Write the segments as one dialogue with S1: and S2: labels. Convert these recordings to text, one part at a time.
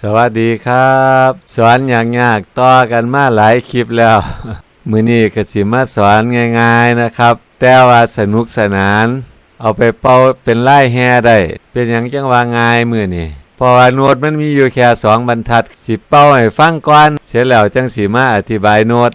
S1: สวัสดีครับ สอนอย่างยากต่อกันมาหลายคลิปแล้ว มือนี้ก็สิมาสอนง่ายๆนะครับ แต่ว่าสนุกสนาน เอาไปเป่าเป็นไล่แฮได้ เป็นอย่างจังว่าง่ายมือนี่เพราะว่าโน้ตมันมีอยู่แค่สองบรรทัด สิเป่าให้ฟังก่อน เสร็จแล้วจังสีมาอธิบายโน้ต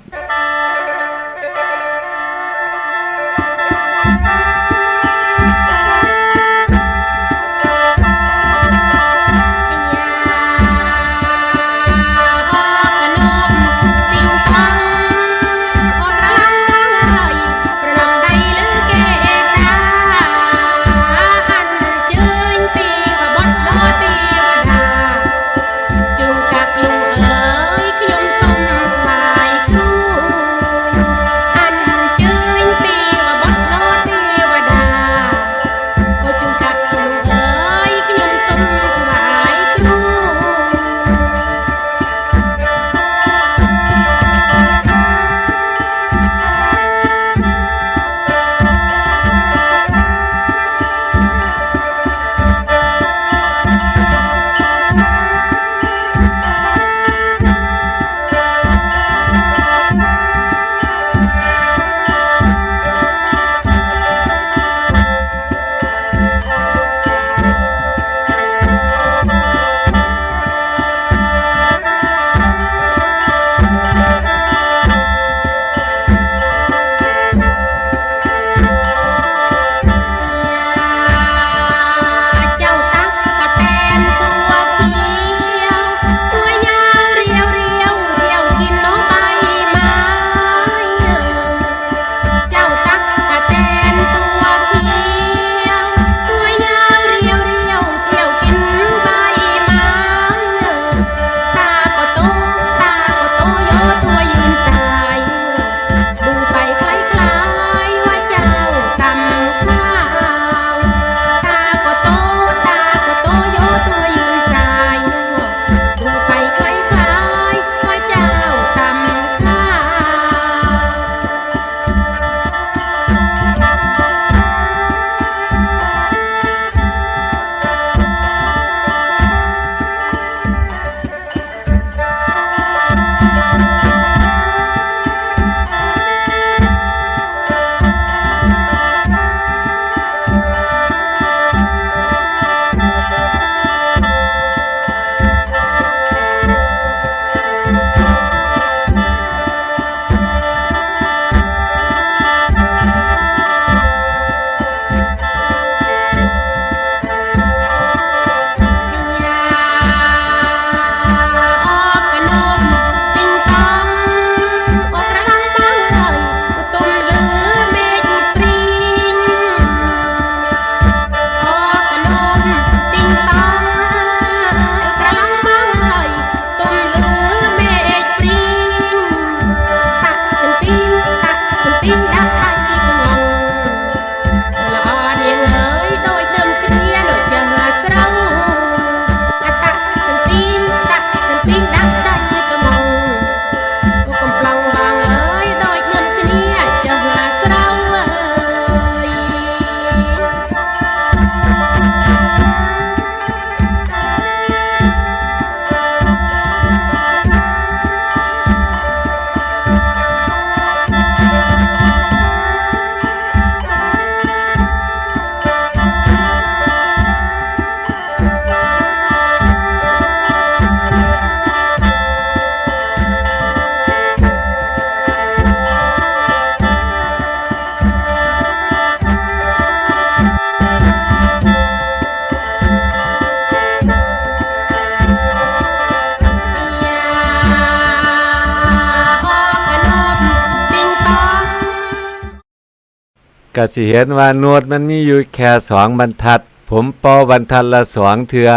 S2: ก็สิเห็
S1: นว่าโน้ตมันมีอยู่แค่สองบรรทัด ผมเป่าบรรทัดละสองเทือ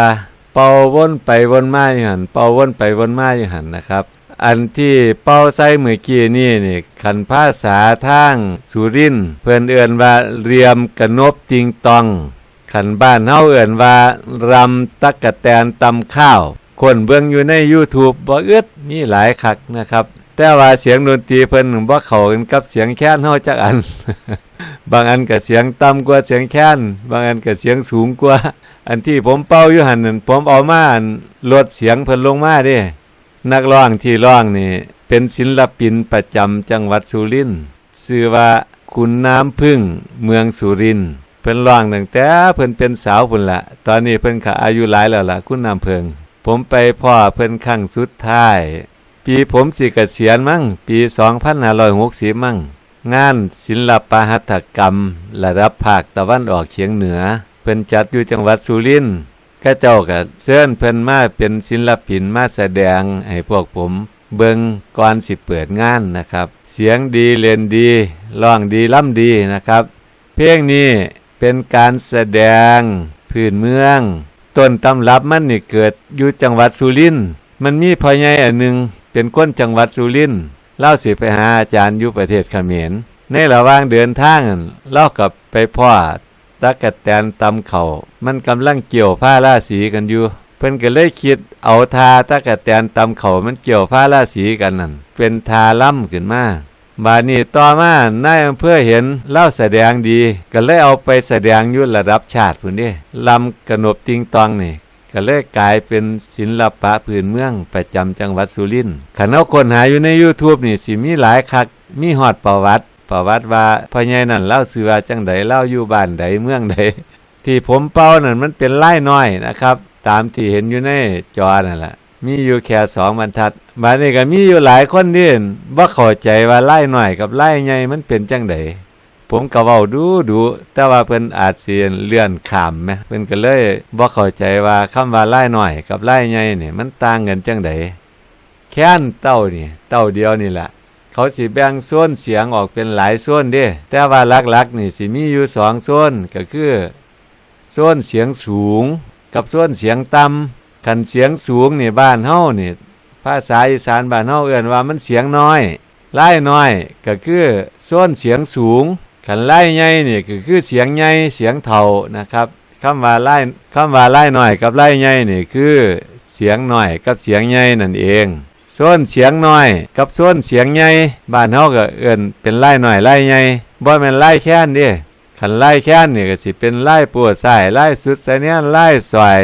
S1: เป่าวนไปวนมาอยู่หันเป่าวนไปวนมาอยู่หันนะครับอันที่เป่าใส่มือกี้นี่นี่คันภาษาทางสุรินเพื่อนเอื่นว่าเรียมกระนบติงตอง ขันบ้านเฮาเอื่นว่ารำตักกะแตนตำข้าว คนเบิ่งอยู่ใน YouTube บ่อึดมีหลายคักนะครับ แต่ว่าเสียงดนตรีเพิ่นบ่เข้ากันกับเสียงแค้นเฮาจักอัน บางอันก็เสียงต่ำกว่าเสียงแค้นบางอันก็เสียงสูงกว่า
S2: อันที่ผมเป่าอยู่หันนั่นผมเอามานลดเสียงเพิ่นลงมาเด้ นักร้องที่ร้องนี่ เป็นศิลปินประจำจังหวัดสุรินทร์ชื่อว่าคุณน้ำพึ่งเมืองสุรินทร์เพิ่นร้องตั้งแต่เพิ่นเป็นสาวพุ่นละตอนนี้เพิ่นก็อายุหลายแล้วล่ะ คุณน้ำเพิง ผมไปพ่อเพิ่นครั้งสุดท้าย ปีผมสิเกษียณมั้งปี2560มั้งงานศิลปหัตถกรรม ระดับภาคตะวันออกเฉียงเหนือ เพิ่นจัดอยู่จังหวัดสุรินทร์ก็เจ้าก็เชิญเพิ่นมาเป็นศิลปินมาแสดงให้พวกผมเบิงก่อนสิเปิดงานนะครับ เสียงดีเล่นดีร้องดีล่ำดีนะครับ เพลงนี้เป็นการแสดงพื้นเมือง ต้นตำรับมันนี่เกิดอยู่จังหวัดสุรินทร์มันมีพ่อใหญ่อันหนึ่ง เป็นคนจังหวัดสุรินทร์เล่าสิไปหาอาจารย์อยู่ประเทศเขมร ในระหว่างเดินทางเล่ากับไปพ่อตะกะแตนตำเขามันกำลังเกี่ยวผ้าราสีกันอยู่ เพิ่นก็เลยคิดเอาทาตะกะแตนตำเขามันเกี่ยวผ้าราสีกันนั่นเป็นทาล่ำขึ้นมาบานี้ต่อมานายอำเภอเห็นเล่าแสดงดี ก็เลยเอาไปแสดงยุ่ระดับชาติพุ่นนี่ลำกระหนบติงตองนี่ ก็เลยกลายเป็นศิลปะพื้นเมืองประจำจังหวัดสุรินทร์ขันเอาคนหาอยู่ใน YouTube นี่สิมีหลายคัก มีฮอดประวัติ ประวัติว่าพ่อใหญ่นั่นเล่าสือว่าจังใดเล่าอยู่บ้านใดเมืองใดที่ผมเป้านั่นมันเป็นไล่น้อยนะครับ ตามที่เห็นอยู่ในจอนั่นแหละมีอยู่แค่สองบรรทัดบาดนี้ก็มีอยู่หลายคนที่บ่เข้าใจว่าไล่น้อยกับไล่ใหญ่มันเป็นจังได ผมก็เว้าดูดูแต่ว่าเพิ่นอาจสิเลื่อนขามแหมเพิ่นก็เลยบ่เข้าใจว่าคำว่าไล่น้อยกับไล่ใหญ่นี่มันต่างกันจังไดแค้นเต้านี่ เต้าเดียวนี่แหละเขาสิแบ่งโซนเสียงออกเป็นหลายโซนเด้ แต่ว่าหลักๆนี่สิมีอยู่สองโซนก็คือโซนเสียงสูงกับโซนเสียงต่ำคันเสียงสูงนี่บ้านเฮานี่ภาษาอีสานบ้านเฮาเอิ้นว่ามันเสียงน้อยไล่น้อยก็คือโซนเสียงสูง คันไล่ใหญ่นี่ก็คือเสียงใหญ่เสียงเท่านะครับคำว่าไล่คำว่าไล่หน้อยกับไล่ใหญ่นี่คือเสียงหน้อยกับเสียงใหญ่นั่นเองส่วนเสียงน้อยกับส่วนเสียงใหญ่บ้านเฮาก็เอิ้นเป็นไล่หน้อยไล่ใหญ่บ่แม่นไล่แค้นเด้คันไล่แค้นนี่ก็สิเป็นไล่ปวดใสายไล่สุดไสเนี่ยไล่สอย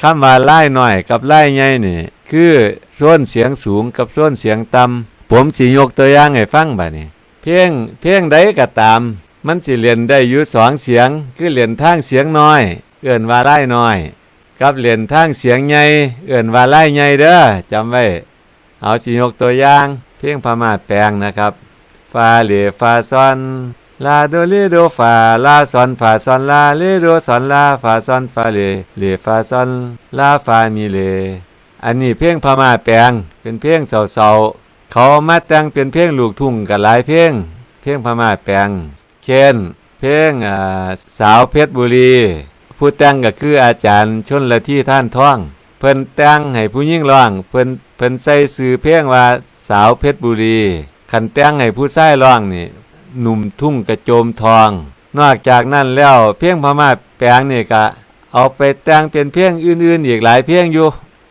S2: คำว่าไล่หน้อยกับไล่ใหญ่นี่คือส่วนเสียงสูงกับส่วนเสียงต่ำผมสิยกตัวอย่างให้ฟังบัดนี้ เพียงเพียงใดก็ตาม มันสิเรียนได้อยู่สองเสียง คือเรียนทางเสียงน้อย เอิ้นว่าไล่น้อยกับเรียนทางเสียงใหญ่เอิ้นว่าไล่ใหญ่เด้อจำไว้ เอาสิยกตัวอย่าง เพียงพม่าแปลงนะครับฟาเลฟาซอนลาโดเลโดฟาลาซอนฟาซอนลาเลโดซอนลาฟาซอนฟาเลเลฟาซอนลาฟามีเล อันนี้เพียงพม่าแปลงเป็นเพียงเศร้าๆ เขามาแต่งเป็นเพียงลูกทุ่งกันหลายเพียงเพียงพม่าแปลง เช่น เพลงสาวเพชรบุรี ผู้แต่งก็คืออาจารย์ชนละที่ท่านท่อง เพิ่นแต่งให้ผู้หญิงร้อง เพิ่นเพิ่นใส่สื่อเพลงว่าสาวเพชรบุรีคันแต่งให้ผู้ชายร้องนี่หนุ่มทุ่งกระโจมทอง นอกจากนั้นแล้วเพลงพม่าแปลงนี่ก็เอาไปแต่งเป็นเพลงอื่นๆ อีกหลายเพลงอยู่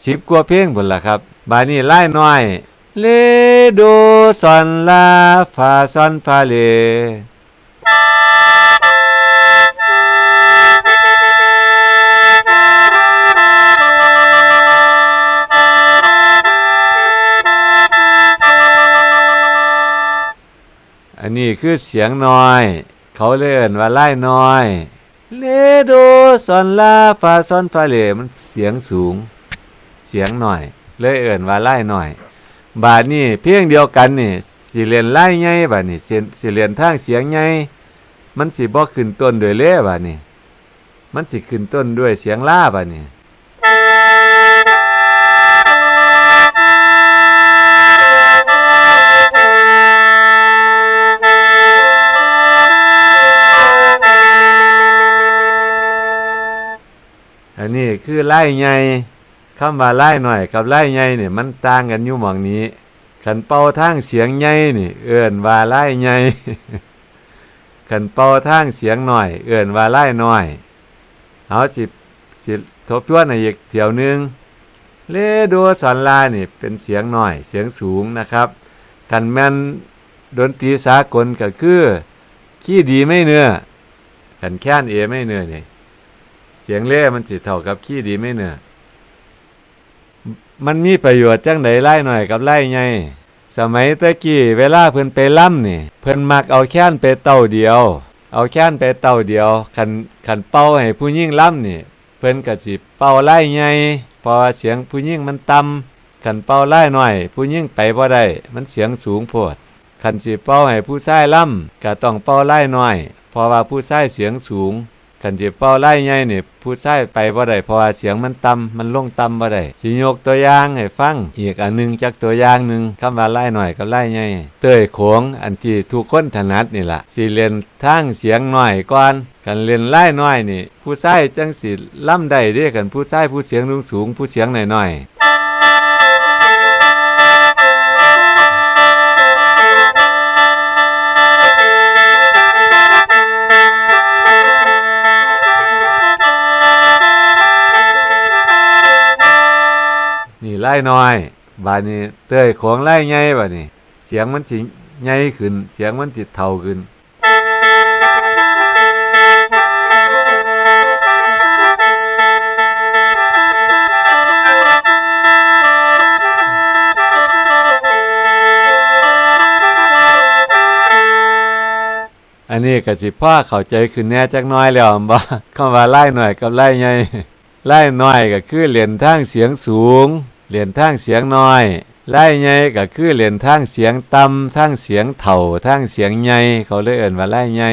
S2: สิบกว่าเพลงพุ่นล่ะครับ บานี้ไล่น้อย เลโดซอนลาฟาซอนฟาเลอันนี้คือเสียงน้อย เขาเล่นว่าไล่น้อย เลโดซอนลาฟาซอนฟาเลมันเสียงสูง เสียงหน่อย เลยเอิ่นว่าไล่หน่อย บาดนี้เพียงเดียวกันนี่สิเรียนไล่ไงบาดนี้สิสิเรียนทางเสียงไงมันสิบ่ขึ้นต้นด้วยเล่บาดนี้มันสิขึ้นต้นด้วยเสียงล่าบาดนี้อันนี้คือไล่ใหญ่ คำว่าไล่หน่อยกับไล่ใหญ่เนี่ยมันต่างกันอยู่หม่องนี้ขันเป่าทางเสียงใหญ่นี่ เอื่นว่าไล่ใหญ่ขันเป่าทางเสียงหน่อย เอื่นว่าไล่หน้อยเอาสิสิทบทวนอีกเที่ยวหนึงเลโดสอนลานี่เป็นเสียงหน่อย เสียงสูงนะครับขันแม่นดนตรีสากลก็คือขี้ดีไม่เนื้อขันแค้นเอไม่เนื้อนี่สิสียงเล่มันสิเท่ากับขี้ดีไหมเนี่ย มันมีประโยชน์จังไดไล่หน่อยกับไล่ไงสมัยตะกี้เวลาเพิ่นไปล่ำนี่เพิ่นมักเอาแค้นไปเต้าเดียว เอาแค้นไปเต้าเดียวคันคันเป่าให้ผู้ยิ่งล่ำนี่เพิ่นก็สิเป่าไล่ไงเพอเสียงผู้ยิ่งมันต่ำคันเป่าไล่หน่อย ผู้ยิ่งไปบ่ได้มันเสียงสูงโพดคันสิเป้าให้ผู้ชายล่ำก็ต้องเป้าไล่หน้อยเพราะว่าผู้ชายเสียงสูง คันสิเป้าไล่ใหญ่นี่ผู้ชายไปบ่ได้เพราะว่าเสียงมันต่ำมันลงต่ำบ่ได้สิยกตัวอย่างให้ฟังอีกอันหนึงจักตัวอย่างหนึงคำว่าไล่หน้อยกับไล่ใหญ่เต้ยโขงอันที่ทุกคนถนัดนี่ล่ะสิเล่นทางเสียงหน้อยก่อนคันเล่นไล่หน้อยนี่ ผู้ชายจังสิล่ำได้เด้คันผู้ชายผู้เสียงสูงๆผู้เสียงหน้อยๆ ล่น้อยบาดนี้เต้ยของไล่ใหญ่บาดนี้ เสียงมันสิใหญ่ขึ้น เสียงมันสิเท่าขึ้นอันนี้ก็สิพ่อเข้าใจขึ้นแน่จักน้อยแล้วบ่คำว่าไล่หน่อยกับไล่ใหญ่ไล่น้อยก็คือเหรียญทางเสียงสูง เหรียญทางเสียงน้อยไล่ใหญ่ก็คือเหรียญทางเสียงต่ำทางเสียงเถ่าทางเสียงใหญ่เขาเลยเอ่นว่าไล่ใหญ่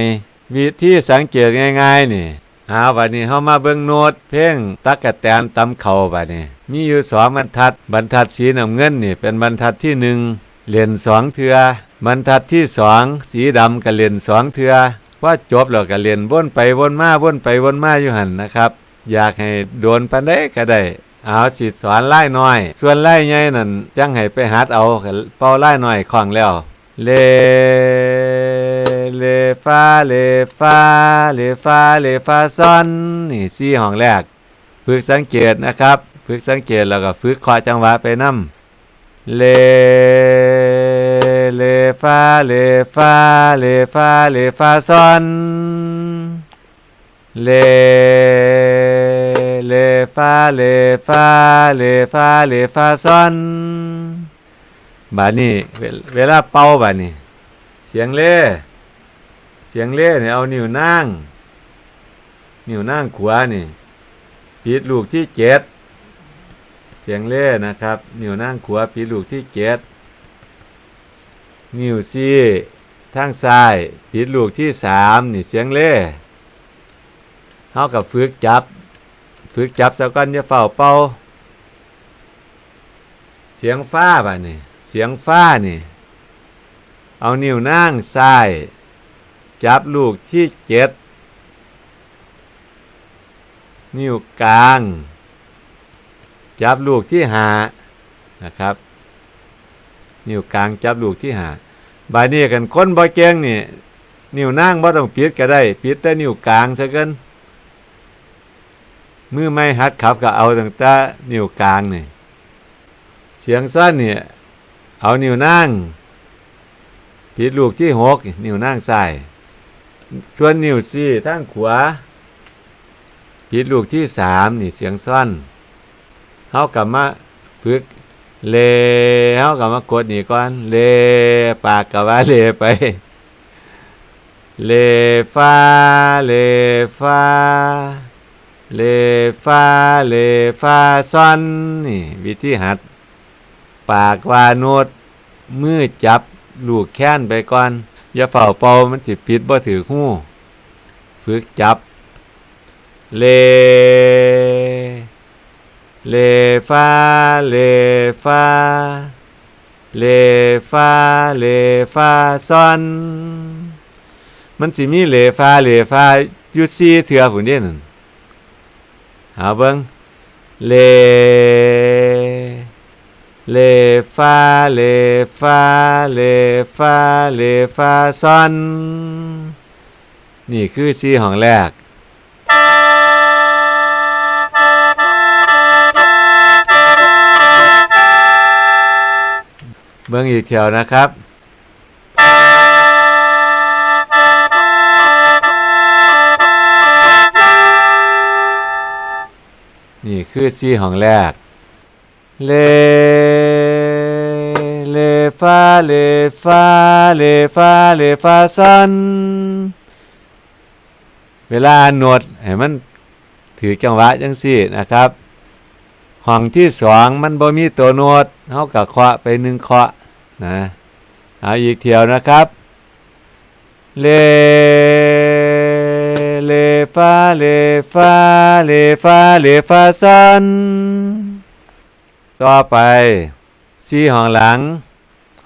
S2: วิธีสังเกตง่ายๆนี่เอาบัดนี้เฮามาเบิ่งโน้ตเพลงตักกะแตนตำเข่าบัดนี้มีอยู่สองบรรทัด บรรทัดสีน้ำเงินนี่เป็นบรรทัดที่หนึ่งเหรียญสองเทือบรรทัดที่สองสีดำก็เหรียญสองเทือว่าจบแล้วก็เรียนวนไปวนมาวนไปวนมาอยู่หันนะครับ อยากให้โดนปันได้ก็ได้ เอาสิสอนไล่น้อย ส่วนไล่ใหญ่นั่นจังให้ไปหัดเอาเป่าไล่น้อยคล่องแล้วเลเลฟาเลฟาเลฟาเลฟาซอนนี่สี่ห้องแรก ฝึกสังเกตนะครับฝึกสังเกตแล้วก็ฝึกคอจังหวะไปนำเลเลฟาเลฟาเลฟาเลฟาซอนเล เลฟาเลฟาเลฟาเลฟาซอนบานี้เวลาเป่าบานี้เสียงเล่เสียงเล่เนี่ยเอานิ้วนางนิ้วนางขวานี่ปิดลูกที่เจ็ดเสียงเล่นะครับ นิ้วนางขวาปิดลูกที่เจ็ดนิ้วซี่ทางซ้ายปิดลูกที่สามนี่เสียงเล่เฮากับฝึกจับ ฝึกจับสะก้อนจะเฝ้าเป่า เสียงฟ้าบ่ะนี่ เสียงฟ้านี่ เอานิ้วนางซ้าย จับลูกที่เจ็ด นิ้วกลาง จับลูกที่หานะครับ นิ้วกลางจับลูกที่หาบานี้กันคนบ่เก่งนี่ นิ้วนางบ่ต้องปิดก็ได้ ปิดแต่นิ้วกลางซะกิน มือไม่หัดขับก็เอาตั้งแต่นิ้วกลางนี่เสียงสั้นเนี่ยเอานิ้วนางปิดลูกที่หกนิ้วนางซ้ายส่วนนิ้วซี่ทางขวาปิดลูกที่สามนี่เสียงสั้นเฮากลับมาฝึกเลเฮากลับมากดนี่ก่อนเลปากกับว่าเลไปเลฟาเลฟา เลฟาเลฟาซอนนี่วิธีหัด ปากว่าโนดมือจับลูกแค้นไปก่อน อย่าเฝ้าเป่ามันจิปิดบ่ถือหู้ ฝึกจับ เล เลฟาเลฟาเลฟาเลฟาซอน มันสิมีเลฟาเลฟาอยู่ซี่เถื่อผุนเด่น นหาเบิงเลเลฟาเลฟาเลฟาเลฟาซอน นี่คือซีของแรก เบิ่งอีกแถวนะครับ คือซีห้องแรก เล เลฟาเลฟาเลฟาเลฟาซอนเวลาอ่านโนดให้มันถือจังหวะจังสี่นะครับห้องที่สองมันบ่มีตัวโนดเฮากับเคาะไปหนึ่งเคาะนะเอาอีกเที่ยวนะครับ เล ฟาเลฟาเลฟาเลฟาซอนต่อไปสี่ห้องหลัง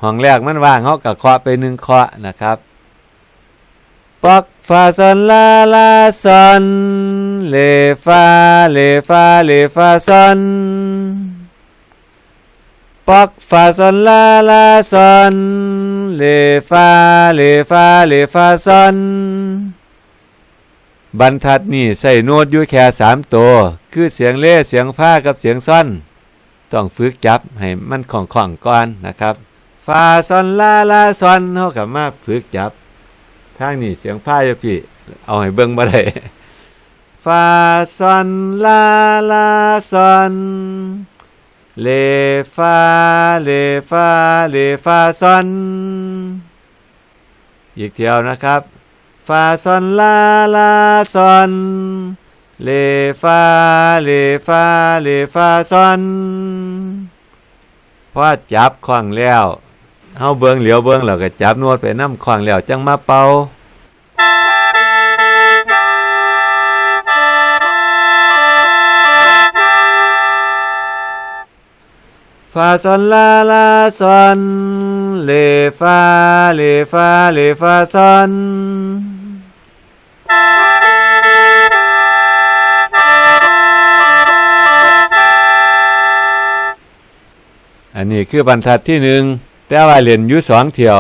S2: ห้องแรกมันว่างเขากับเคาะไปหนึ่งเคาะนะครับปอกฟาซอนลาลาซอนเลฟาเลฟาเลฟาซอนปอกฟาซอนลาลาซอนเลฟาเลฟาเลฟาซอน บรรทัดนี่ใส่โน้ตอยู่แค่สามตัว คือเสียงเล่เสียงฟ้ากับเสียงซ่อน ต้องฝึกจับให้มันของของก่อนนะครับฟาซอนลาลาซอนเฮากับมาฝึกจับทางนี้เสียงฟ้าอยู่พี่ เอาให้เบิ่งบ่ได้ฟาซอนลาลาซอนเลฟาเลฟาเลฟาซอน อีกเที่ยวนะครับ ฟาซอนลาลาซอนเลฟาเลฟาเลฟาซอนพอจับข้องแล้วเฮาเบิงเหลียวเบิงแล้วก็จับนวดไปน้ำข้องแล้วจังมาเป่าฟาซอนลาลาซอน เลฟาเลฟาเลฟาซอนอันนี้คือบรรทัดที่หนึ่งแต่ว่าเรียนอยู่สองเที่ยว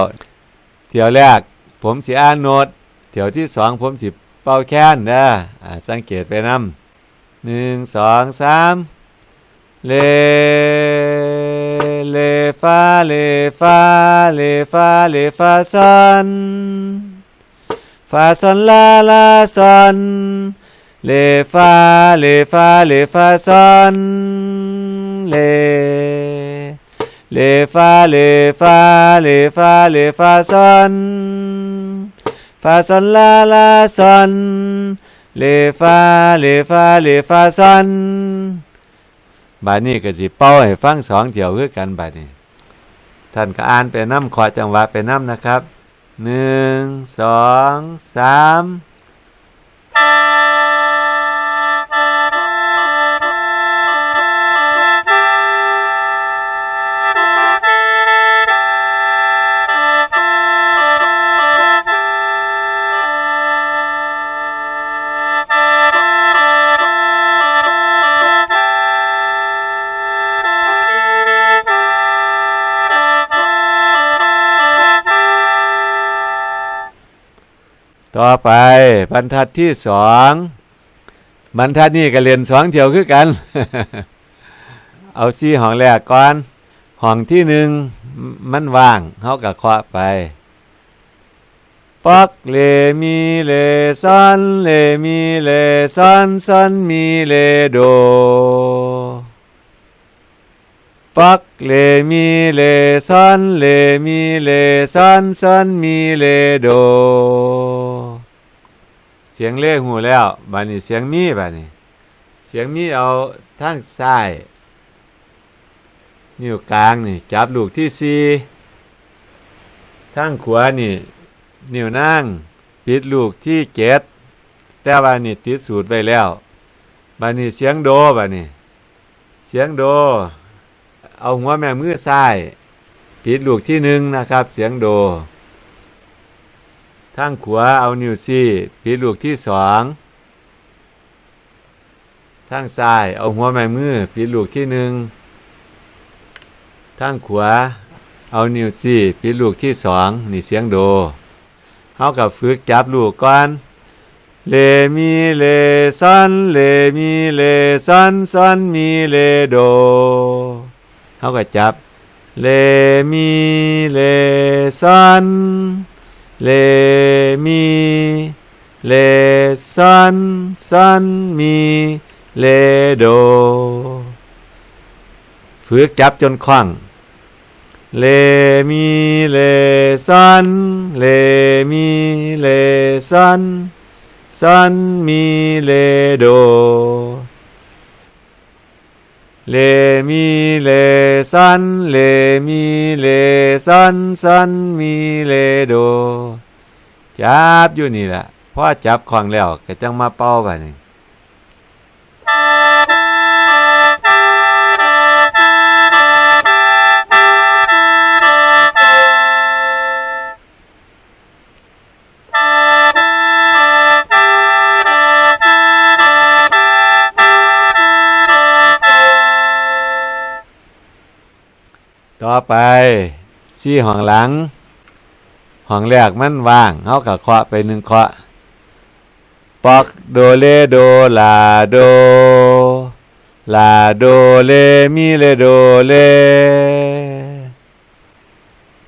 S2: เที่ยวแรก ผมสิอ่านโน้ตเที่ยวที่สองผมสิเป่าแค้นนะสังเกตไปนำหนึ่งสองสามเล เลฟาเลฟาเลฟาเลฟาซอนฟาซอนลาลาซอนเลฟาเลฟาเลฟาซอนเลเลฟาเลฟาเลฟาเลฟาซอนฟาซอนลาลาซอนเลฟาเลฟาเลฟาซอน บาดนี้ก็สิเป้าให้ฟังสองเดี่ยวคือกันบาดนี้ ท่านก็อ่านไปน้ำขอจังหวะไปน้ำนะครับหนึ่งสองสาม ต่อไปบรรทัดที่สองบรรทัดนี้ก็เรียนสองเที่ยวคือกัน เอาซี่ห้องแรกก่อนห้องที่หนึ่งมันว่างเขาก็เคาะไปปอกเลมีเลซอนเลมีเลซอนซอนมีเลโดปอกเลมีเลซอนเลมีเลซอนซอนมีเลโด สียงเล่หูแล้วบานี้เสียงมีบานี้เสียงมีเอาทางซ้ายนิ้วกลางนี่ จับลูกที่สี่ทางขวานี่ นิ้วนางปิดลูกที่เจ็ดแต่บานี้ติดสูตรไว้แล้วบานี้เสียงโดบานี้เสียงโด เอาหัวแม่มือซ้ายปิดลูกที่หนึ่งนะครับ เสียงโด ทางขวาเอานิ้วซี่ปิดลูกที่สองทางซ้ายเอาหัวแม่มือปิดลูกที่หนึ่งทางขวาเอานิ้วซี่ปิดลูกที่สองนี่เสียงโดเฮากับฝึกจับลูกก่อนเลมีเลซอนเลมีเลซอนซอนมีเลโดเฮาก็จับเลมีเลซอน เลมีเลซอนซอนมีเลโด ฝึกจับจนคล่องเลมีเลซอนเลมีเลซอนซอนมีเลโดเลมีเลซอนเลมีเลซอนซอนมีเลโด จับอยู่นี่แหละพอจับคล่องแล้วก็จังมาเป้าไปนี่ต่อไปซี่ห้องหลัง ห้องแรกมันว่างเฮาก็เคาะไปหนึ่งเคาะปอกโดเลโดลาโดลาโดเลมีเลโดเล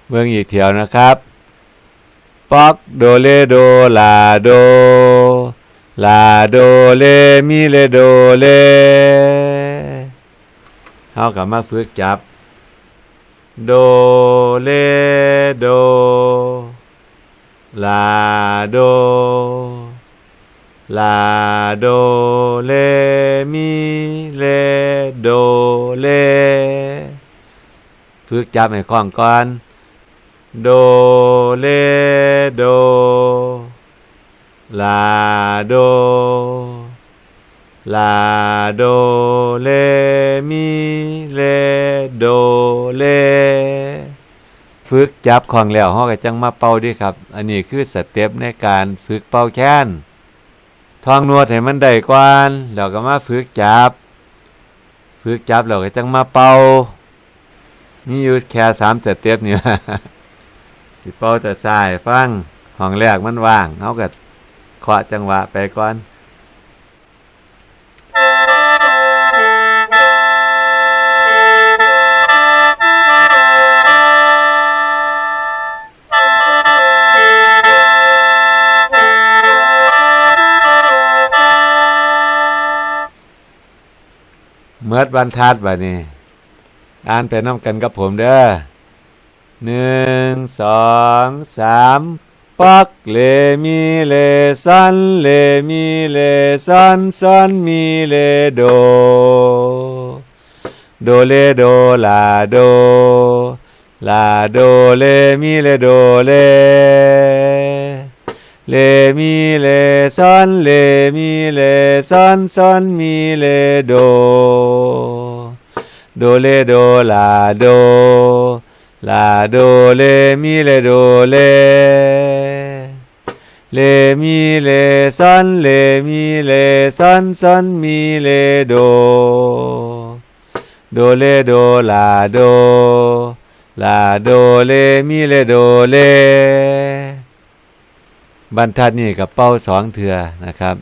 S2: เบิ่งอีกเทียวนะครับปอกโดเลโดลาโดลาโดเลมีเลโดเลเฮาก็มาฝึกจับ โดเลโด ลาโด ลาโดเลมีเลโดเลฝึกจับให้คล่องก่อน โดเลโด ลาโด ลาโดเลมีเลโดเลฝึกจับของแล้วเฮาก็จังมาเป่าดิครับ อันนี้คือสเต็ปในการฝึกเป่าแค้นทองนวดให้มันได้ก่อนแล้วก็มาฝึกจับฝึกจับแล้วก็จังมาเป่ามีอยู่แค่สามสเต็ปนี่ล่ะสิเป่าจะสายฟังห้องแรกมันว่างเฮาก็เคาะจังหวะไปก่อน เมื่อบรรทัดบัดนี้อ่านไปน้ำกันกับผมเด้อหนึ่งสองสาม ปักเลมีเลซันเลมีเลซันซันมีเลโด โดเลโดลาโด ลาโดเลมีเลโดเล เลมีเลซอนเลมีเลซอนซอนมีเลโด โดเลโดลาโด ลาโดเลมีเลโดเล เลมีเลซอนเลมีเลซอนซอนมีเลโด โดเลโดลาโด ลาโดเลมีเลโดเล บรรทัดนี่กับเป้าสองเถือนะครับ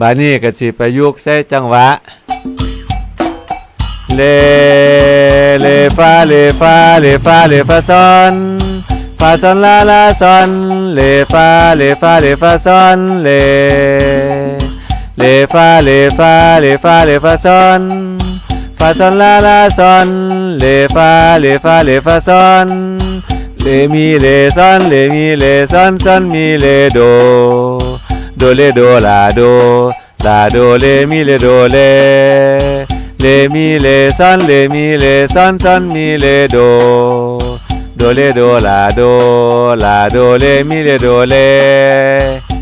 S2: บานี่กับสิประยุกต์ใส่จังหวะ เลเลฟาเลฟาเลฟาเลฟาซอน ฟาซอนลาลาซอนเลฟาเลฟาเลฟาซอนเลเลฟาเลฟาเลฟาเลฟาซอนฟาซอนลาลาซอนเลฟาเลฟาเล ฟาซอนเลมีเลซ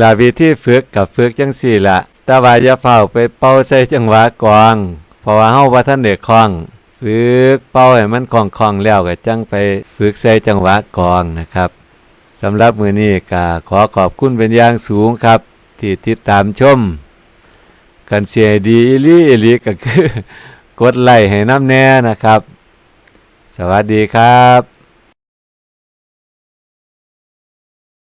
S2: ละวิธีฝึกกับฝึกจังซี่ละแต่ว่าอย่าเฝ้าไปเป่าใส่จังหวะกลองเพราะว่าเฮาบ่ทันได้คล่องฝึกเป่าให้มันคล่องๆแล้วก็จังไปฝึกใส่จังหวะกองนะครับสำหรับมือนี้ก็ขอขอบคุณเป็นอย่างสูงครับ ที่ติดตามชม กันเสียดีอีลีอีลีก็คือกดไลค์ให้น้ำแน่นะครับ สวัสดีครับ